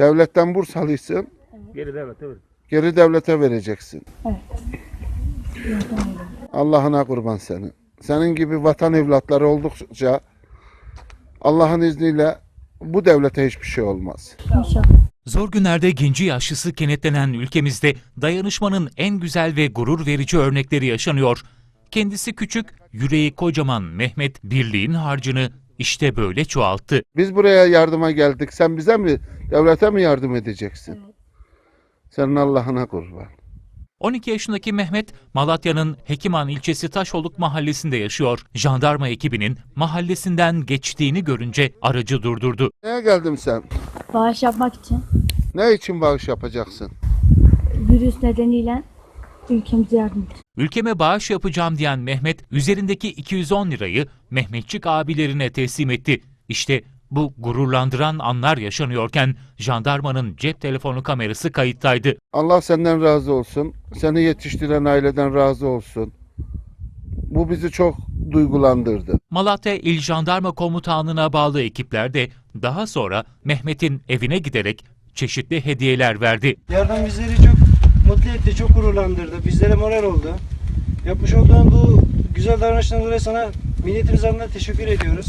Devletten burs alıyorsun. Geri devlet evet. Geri devlete vereceksin. Allah'ına kurban senin. Senin gibi vatan evlatları oldukça Allah'ın izniyle bu devlete hiçbir şey olmaz. Zor günlerde genci yaşlısı kenetlenen ülkemizde dayanışmanın en güzel ve gurur verici örnekleri yaşanıyor. Kendisi küçük, yüreği kocaman Mehmet birliğin harcını işte böyle çoğalttı. Biz buraya yardıma geldik. Sen bize mi, devlete mi yardım edeceksin? Senin Allah'ına kurban. 12 yaşındaki Mehmet, Malatya'nın Hekiman ilçesi Taşoluk mahallesinde yaşıyor. Jandarma ekibinin mahallesinden geçtiğini görünce aracı durdurdu. Neye geldin sen? Bağış yapmak için Ne için bağış yapacaksın? virüs nedeniyle ülkemize yardım için. Ülkeme bağış yapacağım diyen Mehmet, üzerindeki 210 lirayı Mehmetçik abilerine teslim etti. İşte bu gururlandıran anlar yaşanıyorken jandarmanın cep telefonu kamerası kayıttaydı. Allah senden razı olsun. Seni yetiştiren aileden razı olsun. Bu bizi çok duygulandırdı. Malatya İl Jandarma Komutanlığı'na bağlı ekipler de daha sonra Mehmet'in evine giderek çeşitli hediyeler verdi. Yardım bizleri çok mutlu etti, çok gururlandırdı. Bizlere moral oldu. Yapmış olduğun bu güzel davranışlardan dolayı sana milletimiz adına teşekkür ediyoruz.